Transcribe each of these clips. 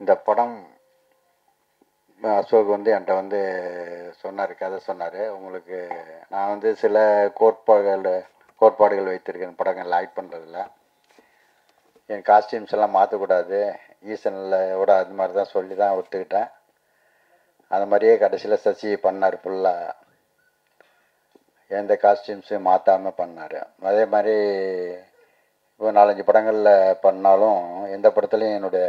இந்த படம் அசோக் வந்து என்கிட்ட வந்து சொன்னார் கதை சொன்னார். உங்களுக்கு நான் வந்து சில கோட்பாடுகள் கோட்பாடுகள் வைத்திருக்கேன் படங்கள் ஆக்ட் பண்ணுறதில்ல என் காஸ்டியூம்ஸ் எல்லாம் மாற்றக்கூடாது ஈசனில் விட அது மாதிரி தான் சொல்லி தான் ஒத்துக்கிட்டேன் அந்த மாதிரியே கடைசியில் சசி பண்ணார் ஃபுல்லாக எந்த காஸ்டியூம்ஸையும் மாற்றாமல் பண்ணார். அதே மாதிரி இப்போ நாலஞ்சு படங்களில் பண்ணாலும் எந்த படத்துலையும் என்னுடைய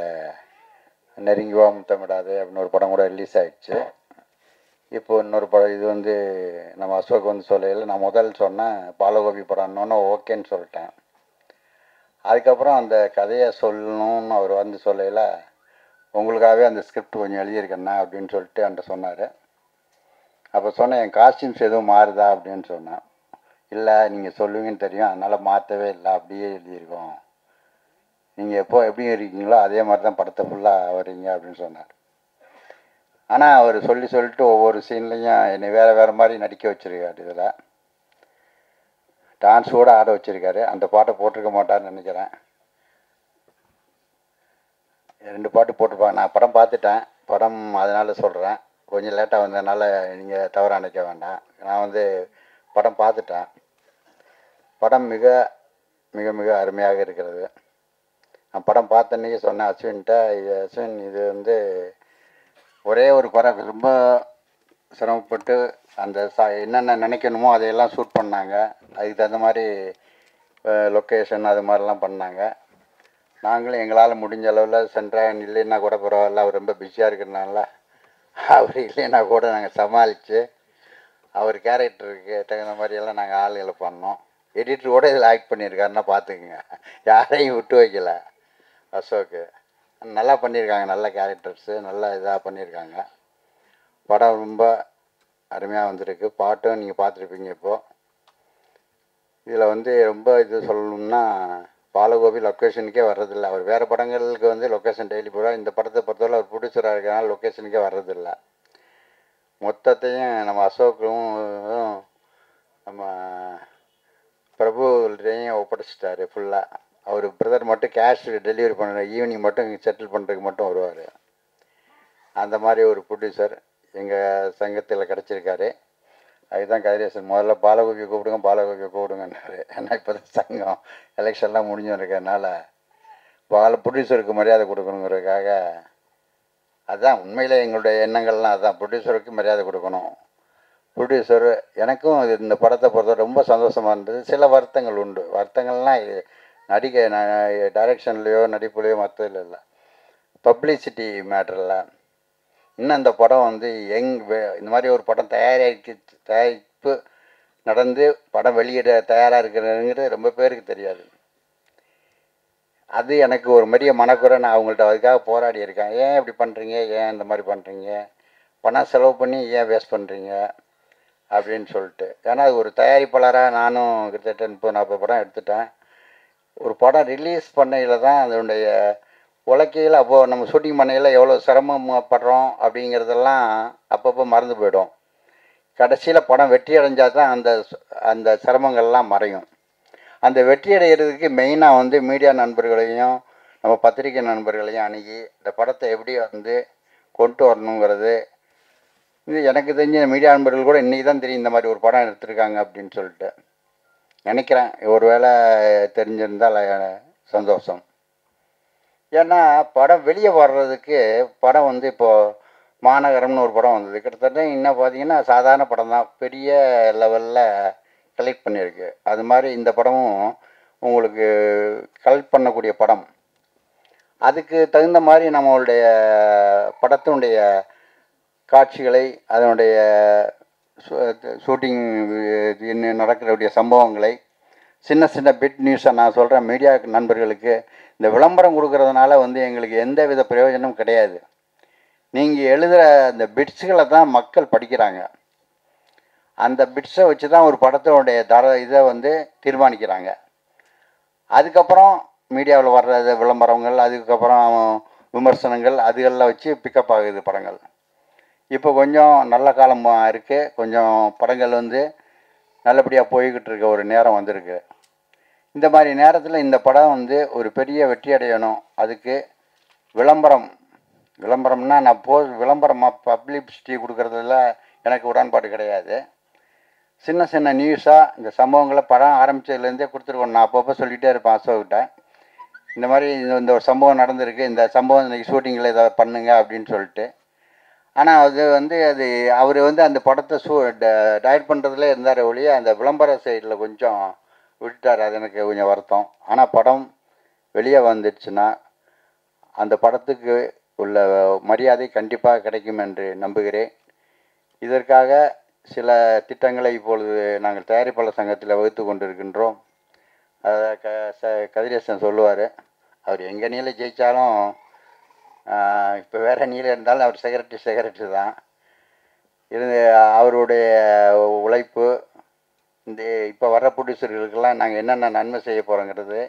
நெருங்கிவா முத்தமிடாது அப்படின்னு ஒரு படம் கூட ரிலீஸ் ஆயிடுச்சு. இப்போ இன்னொரு படம் இது வந்து நம்ம அசோக் வந்து சொல்லையில் நான் முதல் சொன்னேன் பாலகோபி படம்னு ஓகேன்னு சொல்லிட்டேன். அதுக்கப்புறம் அந்த கதையை சொல்லணும்னு அவர் வந்து சொல்லையில் உங்களுக்காகவே அந்த ஸ்கிரிப்ட் கொஞ்சம் எழுதியிருக்கேண்ணா அப்படின்னு சொல்லிட்டு என்கிட்ட சொன்னார். அப்போ சொன்னேன் என் காஸ்டியூம்ஸ் எதுவும் மாறுதா? அப்படின்னு சொன்னேன். இல்லை நீங்கள் சொல்லுவீங்கன்னு தெரியும் அதனால் மாற்றவே இல்லை அப்படியே எழுதியிருக்கோம். நீங்கள் எப்போ எப்படி இருக்கீங்களோ அதே மாதிரி தான் படத்தை ஃபுல்லாக வரீங்க அப்படின்னு சொன்னார். ஆனால் அவர் சொல்லி சொல்லிட்டு ஒவ்வொரு சீன்லேயும் என்னை வேறு வேறு மாதிரி நடிக்க வச்சுருக்காரு இதில். டான்ஸ் கூட ஆட வச்சுருக்காரு. அந்த பாட்டை போட்டிருக்க மாட்டார்னு நினைக்கிறேன். ரெண்டு பாட்டு போட்டிருப்பாங்க. நான் படம் பார்த்துட்டேன். படம் அதனால் சொல்கிறேன் கொஞ்சம் லேட்டாக வந்ததுனால நீங்கள் தவறாக நினைக்க வேண்டாம். நான் வந்து படம் பார்த்துட்டேன். படம் மிக மிக மிக அருமையாக இருக்கிறது. நான் படம் பார்த்த சொன்னேன் அஸ்வின்கிட்ட இது அஸ்வின் இது வந்து ஒரே ஒரு குறை. ரொம்ப சிரமப்பட்டு அந்த சா என்னென்ன நினைக்கணுமோ அதையெல்லாம் ஷூட் பண்ணாங்க. அதுக்கு தகுந்த மாதிரி லொக்கேஷன் அது மாதிரிலாம் பண்ணாங்க. நாங்களும் எங்களால் முடிஞ்ச அளவில் சென்ட்ரான் இல்லைன்னா கூட பரவாயில்ல. அவர் ரொம்ப பிஸியாக இருக்கிறனால அவர் இல்லைன்னா கூட நாங்கள் சமாளித்து அவர் கேரக்டருக்கு தகுந்த மாதிரியெல்லாம் நாங்கள் ஆளுகளை பண்ணோம். எடிட்டர் கூட இதில் ஆக்ட் பண்ணியிருக்காருன்னா பார்த்துக்குங்க யாரையும் விட்டு வைக்கலை. அசோக்கு. நல்லா பண்ணியிருக்காங்க நல்ல கேரக்டர்ஸு நல்லா இதாக பண்ணியிருக்காங்க. படம் ரொம்ப அருமையாக வந்திருக்கு. பாட்டும் நீங்கள் பார்த்துருப்பீங்க இப்போது இதில் வந்து ரொம்ப இது சொல்லணும்னா பாலகோபி லொக்கேஷனுக்கே வர்றதில்ல. அவர் வேறு படங்களுக்கு வந்து லொக்கேஷன் டெய்லி போடுவார் இந்த படத்தை பொறுத்தவரை அவர் ப்ரொடியூசராக இருக்கிறனால லொக்கேஷனுக்கே வர்றதில்ல. மொத்தத்தையும் நம்ம அசோக்கும் நம்ம பிரபுகிட்டையும் ஒப்படைச்சிட்டாரு ஃபுல்லாக அவர் பிரதர் மட்டும் கேஷ் டெலிவரி பண்ணுற ஈவினிங் மட்டும் செட்டில் பண்ணுறதுக்கு மட்டும் வருவார். அந்த மாதிரி ஒரு ப்ரொடியூசர் எங்கள் சங்கத்தில் கிடச்சிருக்காரு. அதுதான் கதிரேசன் முதல்ல பாலகோபியை கூப்பிடுங்க பாலகோபியை கூப்பிடுங்கன்னாரு. ஏன்னா இப்போ தான் சங்கம் எலெக்ஷன்லாம் முடிஞ்சு இருக்கிறதுனால பால ப்ரொடியூசருக்கு மரியாதை கொடுக்கணுங்கிறதுக்காக அதுதான் உண்மையில் எங்களுடைய எண்ணங்கள்லாம் அதுதான் ப்ரொடியூசருக்கு மரியாதை கொடுக்கணும். ப்ரொடியூசர் எனக்கும் இந்த படத்தை பொறுத்த ரொம்ப சந்தோஷமாக இருந்தது. சில வருத்தங்கள் உண்டு. வருத்தங்கள்லாம் நடிகை டைரக்ஷன்லேயோ நடிப்புலையோ மற்ற இல்லை. பப்ளிசிட்டி மேட்டரில் இன்னும் இந்த படம் வந்து எங் இந்த மாதிரி ஒரு படம் தயாரிக்கு தயாரிப்பு நடந்து படம் வெளியிட தயாராக இருக்கிறதுங்கிறது ரொம்ப பேருக்கு தெரியாது. அது எனக்கு ஒரு பெரிய மனக்குறை. நான் அவங்கள்ட்ட அதுக்காக போராடி இருக்கேன். ஏன் இப்படி பண்ணுறீங்க ஏன் இந்த மாதிரி பண்ணுறீங்க பணம் செலவு பண்ணி ஏன் வேஸ்ட் பண்ணுறீங்க அப்படின்னு சொல்லிட்டு. ஏன்னா அது ஒரு தயாரிப்பாளராக நானும் கிட்டத்தட்ட முப்பது நாற்பது படம் எடுத்துட்டேன். ஒரு படம் ரிலீஸ் பண்ணையில் தான் அதனுடைய உலக்கையில் அப்போது நம்ம ஷூட்டிங் பண்ணையில் எவ்வளோ சிரமப்படுறோம் அப்படிங்கிறதெல்லாம் அப்பப்போ மறந்து போயிடும். கடைசியில் படம் வெற்றி அடைஞ்சால் தான் அந்த அந்த சிரமங்கள்லாம் மறையும். அந்த வெற்றி அடைகிறதுக்கு மெயினாக வந்து மீடியா நண்பர்களையும் நம்ம பத்திரிகை நண்பர்களையும் அணுகி இந்த படத்தை எப்படி வந்து கொண்டு வரணுங்கிறது இது எனக்கு தெரிஞ்ச மீடியா நண்பர்கள் கூட இன்றைக்கி தான் தெரியும் இந்த மாதிரி ஒரு படம் எடுத்திருக்காங்க அப்படின்னு சொல்லிட்டு. நினைக்கிறேன். ஒரு வேளை தெரிஞ்சிருந்தால் சந்தோஷம். ஏன்னா படம் வெளியே வர்றதுக்கு படம் வந்து இப்போது மாநகரம்னு ஒரு படம் வந்தது. கிட்டத்தட்ட இன்னும் பார்த்தீங்கன்னா சாதாரண படம் தான். பெரிய லெவலில் கலெக்ட் பண்ணியிருக்கு அது மாதிரி இந்த படமும் உங்களுக்கு கலெக்ட் பண்ணக்கூடிய படம். அதுக்கு தகுந்த மாதிரி நம்மளுடைய படத்தினுடைய காட்சிகளை அதனுடைய ஷூட்டிங் uh, uh, என்ன நடக்கிறக்கூடிய சம்பவங்களை சின்ன சின்ன பிட் நியூஸை நான் சொல்கிறேன் மீடியா நண்பர்களுக்கு. இந்த விளம்பரம் கொடுக்கறதுனால வந்து எங்களுக்கு எந்த வித பிரயோஜனமும் கிடையாது. நீங்கள் எழுதுகிற அந்த பிட்ஸுகளை தான் மக்கள் படிக்கிறாங்க. அந்த பிட்ஸை வச்சு தான் ஒரு படத்தோடைய தர இதை வந்து தீர்மானிக்கிறாங்க. அதுக்கப்புறம் மீடியாவில் வர்ற விளம்பரங்கள் அதுக்கப்புறம் விமர்சனங்கள் அதுகளில் வச்சு பிக்கப் ஆகுது படங்கள். இப்போ கொஞ்சம் நல்ல காலமாக இருக்குது கொஞ்சம் படங்கள் வந்து நல்லபடியாக போய்கிட்டு இருக்க ஒரு நேரம் வந்திருக்கு. இந்த மாதிரி நேரத்தில் இந்த படம் வந்து ஒரு பெரிய வெற்றி அடையணும். அதுக்கு விளம்பரம். விளம்பரம்னா நான் போ விளம்பரமாக பப்ளிசிட்டி கொடுக்குறதுல எனக்கு உடன்பாடு கிடையாது. சின்ன சின்ன நியூஸாக இந்த சம்பவங்களை படம் ஆரம்பித்ததுலேருந்தே கொடுத்துருக்கோம். நான் அப்பப்போ சொல்லிகிட்டே இருப்பேன் அசோக்கிட்ட. இந்த மாதிரி இந்த இந்த ஒரு சம்பவம் நடந்திருக்கு. இந்த சம்பவம் இன்றைக்கி ஷூட்டிங்கில் இதை பண்ணுங்க அப்படின்னு சொல்லிட்டு. ஆனால் அது வந்து அது அவர் வந்து அந்த படத்தை ஷூ டயட் பண்ணுறதுல இருந்தார் ஒழிய அந்த விளம்பர சைடில் கொஞ்சம் விட்டுட்டார். அது எனக்கு கொஞ்சம் வருத்தம். ஆனால் படம் வெளியே வந்துடுச்சுன்னா அந்த படத்துக்கு உள்ள மரியாதை கண்டிப்பாக கிடைக்கும் என்று நம்புகிறேன். இதற்காக சில திட்டங்களை இப்பொழுது நாங்கள் தயாரிப்பாளர் சங்கத்தில் வகுத்து கொண்டிருக்கின்றோம். அதை க ச கதிரேசன் சொல்லுவார். அவர் எங்கே நீல ஜெயித்தாலும் இப்போ வேறு நீல இருந்தாலும் அவர் செக்ரட்டரி செக்ரட்டரி தான். இருந்து அவருடைய உழைப்பு இந்த இப்போ வர ப்ரொடியூசர்களுக்கெல்லாம் நாங்கள் என்னென்ன நன்மை செய்ய போகிறோங்கிறது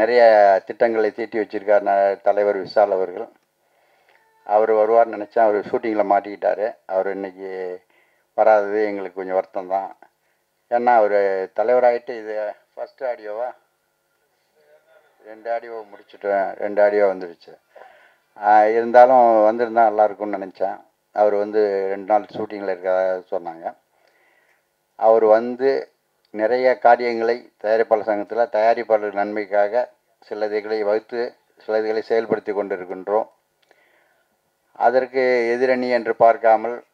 நிறைய திட்டங்களை தீட்டி வச்சுருக்கார் ந தலைவர் விஷால் அவர்கள். அவர் வருவார்னு நினச்சேன் அவர் ஷூட்டிங்கில் மாட்டிக்கிட்டார். அவர் இன்றைக்கி வராதது எங்களுக்கு கொஞ்சம் வருத்தம் தான். ஏன்னா அவர் தலைவராகிட்டு இது ஃபஸ்ட்டு ஆடியோவா ரெண்டு ஆடியோ முடிச்சுட்டேன் ரெண்டு ஆடியோ வந்துடுச்சு இருந்தாலும் வந்திருந்தால் நல்லாயிருக்கும்னு நினச்சேன். அவர் வந்து ரெண்டு நாள் ஷூட்டிங்கில் இருக்கிறதா சொன்னாங்க. அவர் வந்து நிறைய காரியங்களை தயாரிப்பாளர் சங்கத்தில் தயாரிப்பாளர் நன்மைக்காக சிலதுகளை வகுத்து சில இதுகளை செயல்படுத்தி கொண்டிருக்கின்றோம். அதற்கு எதிரணி என்று பார்க்காமல்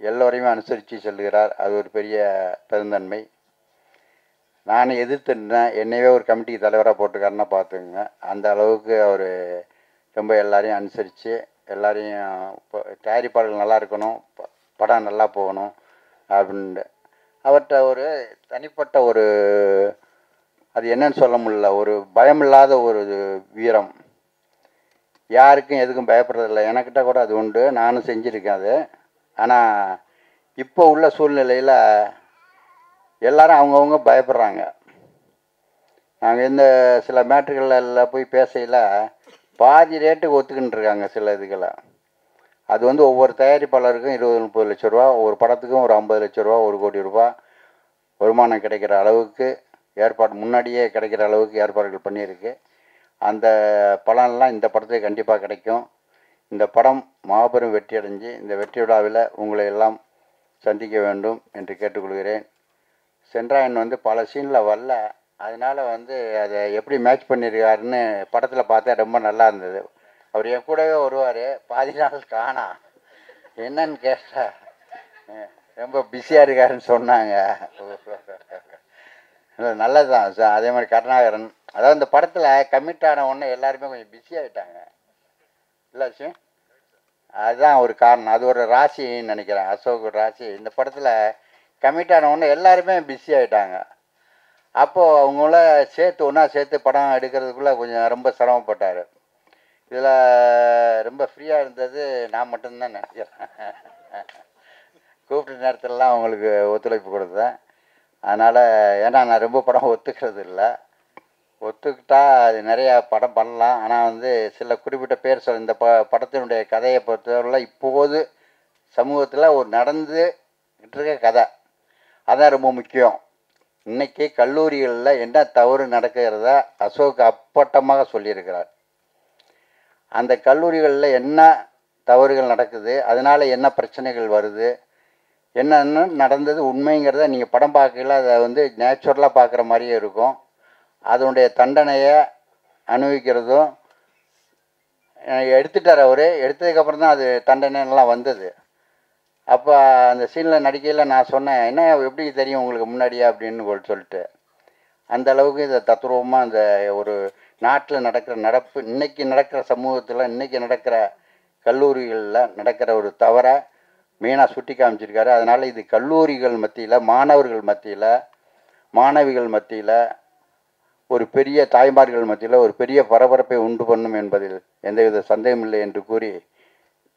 எல்லோரையுமே அனுசரித்து செல்கிறார். அது ஒரு பெரிய பெருந்தன்மை. நான் எதிர்த்துருந்தேன் என்னையவே ஒரு கமிட்டிக்கு தலைவராக போட்டுக்காருன்னா பார்த்துக்குங்க. அந்த அளவுக்கு அவர் ரொம்ப எல்லாரையும் அனுசரித்து எல்லாரையும் இப்போ தயாரிப்பாளர்கள் நல்லா இருக்கணும் ப- படம் நல்லா போகணும் அப்படின்ட்டு. அவர்கிட்ட ஒரு தனிப்பட்ட ஒரு அது என்னன்னு சொல்ல முடியல ஒரு பயமில்லாத ஒரு வீரம். யாருக்கும் எதுக்கும் பயப்படுறதில்ல. எனக்கிட்ட கூட அது உண்டு. நானும் செஞ்சுருக்கேன் அது. ஆனால் இப்போ உள்ள சூழ்நிலையில் எல்லாரும் அவங்கவுங்க பயப்படுறாங்க. நாங்கள் இந்த சில மேட்ருகளில் போய் பேசையில் பாதி ரேட்டுக்கு ஒத்துக்கின்னு இருக்காங்க சில இதுகளை அது வந்து ஒவ்வொரு தயாரிப்பாளருக்கும் இருபது முப்பது லட்ச ரூபா ஒரு படத்துக்கும் ஒரு ஐம்பது லட்ச ரூபா ஒரு கோடி ரூபா வருமானம் கிடைக்கிற அளவுக்கு ஏற்பாடு முன்னாடியே கிடைக்கிற அளவுக்கு ஏற்பாடுகள் பண்ணியிருக்கு. அந்த பலன்லாம் இந்த படத்துக்கு கண்டிப்பாக கிடைக்கும். இந்த படம் மாபெரும் வெற்றி அடைஞ்சு இந்த வெற்றி விழாவில் உங்களை எல்லாம் சந்திக்க வேண்டும் என்று கேட்டுக்கொள்கிறேன். சென்றாயன் வந்து பல சீனில் வரல. அதனால் வந்து அதை எப்படி மேட்ச் பண்ணியிருக்காருன்னு படத்தில் பார்த்தா ரொம்ப நல்லா இருந்தது. அவர் என் கூடவே வருவார். பாதி நாள் காணா. என்னன்னு கேட்டா ரொம்ப பிஸியாக இருக்காருன்னு சொன்னாங்க. நல்லது தான் அதே மாதிரி கருணாகரன். அதாவது இந்த படத்தில் கமிட் ஆன உடனே எல்லாருமே கொஞ்சம் பிஸி ஆகிட்டாங்க இல்லை சி? அதுதான் ஒரு காரணம். அது ஒரு ராசின்னு நினைக்கிறேன். அசோக் ராசி. இந்த படத்தில் கமிட் ஆன உடனே எல்லாருமே பிஸி ஆகிட்டாங்க அப்போது அவங்கள சேர்த்து ஒன்றா சேர்த்து படம் எடுக்கிறதுக்குள்ளே கொஞ்சம் ரொம்ப சிரமப்பட்டார். இதில் ரொம்ப ஃப்ரீயாக இருந்தது நான் மட்டும்தான் நினைக்கிறேன். கூப்பிட்ட நேரத்திலலாம் அவங்களுக்கு ஒத்துழைப்பு கொடுத்தேன். அதனால் ஏன்னா நான் ரொம்ப படம் ஒத்துக்கிறது இல்லை ஒத்துக்கிட்டா அது நிறையா படம் பண்ணலாம். ஆனால் வந்து சில குறிப்பிட்ட பேர் சொல் இந்த ப படத்தினுடைய கதையை பொறுத்தவரையில் இப்போது சமூகத்தில் ஒரு நடந்து இருக்க கதை. அதான் ரொம்ப முக்கியம். இன்னைக்கு கல்லூரிகளில் என்ன தவறு நடக்கிறதா அசோக் அப்பட்டமாக சொல்லியிருக்கிறார். அந்த கல்லூரிகளில் என்ன தவறுகள் நடக்குது அதனால் என்ன பிரச்சனைகள் வருது என்னென்ன நடந்தது உண்மைங்கிறத நீங்கள் படம் பார்க்கல அதை வந்து நேச்சுரலாக பார்க்குற மாதிரியே இருக்கும். அதனுடைய தண்டனையை அனுபவிக்கிறதும் எடுத்துட்டார் அவர். எடுத்ததுக்கப்புறம் தான் அது தண்டனைலாம் வந்தது. அப்போ அந்த சீனில் நடிக்கையில் நான் சொன்னேன் என்ன எப்படி தெரியும் உங்களுக்கு முன்னாடியே? அப்படின்னு சொல்லிட்டு. அந்த அளவுக்கு இதை தத்ரூபமாக அந்த ஒரு நாட்டில் நடக்கிற நடப்பு இன்றைக்கி நடக்கிற சமூகத்தில் இன்னைக்கு நடக்கிற கல்லூரிகளில் நடக்கிற ஒரு தவறை மெயினாக சுட்டி காமிச்சிருக்காரு. அதனால் இது கல்லூரிகள் மத்தியில் மாணவர்கள் மத்தியில் மாணவிகள் மத்தியில் ஒரு பெரிய தாய்மார்கள் மத்தியில் ஒரு பெரிய பரபரப்பை உண்டு பண்ணும் என்பதில் எந்தவித சந்தேகமில்லை என்று கூறி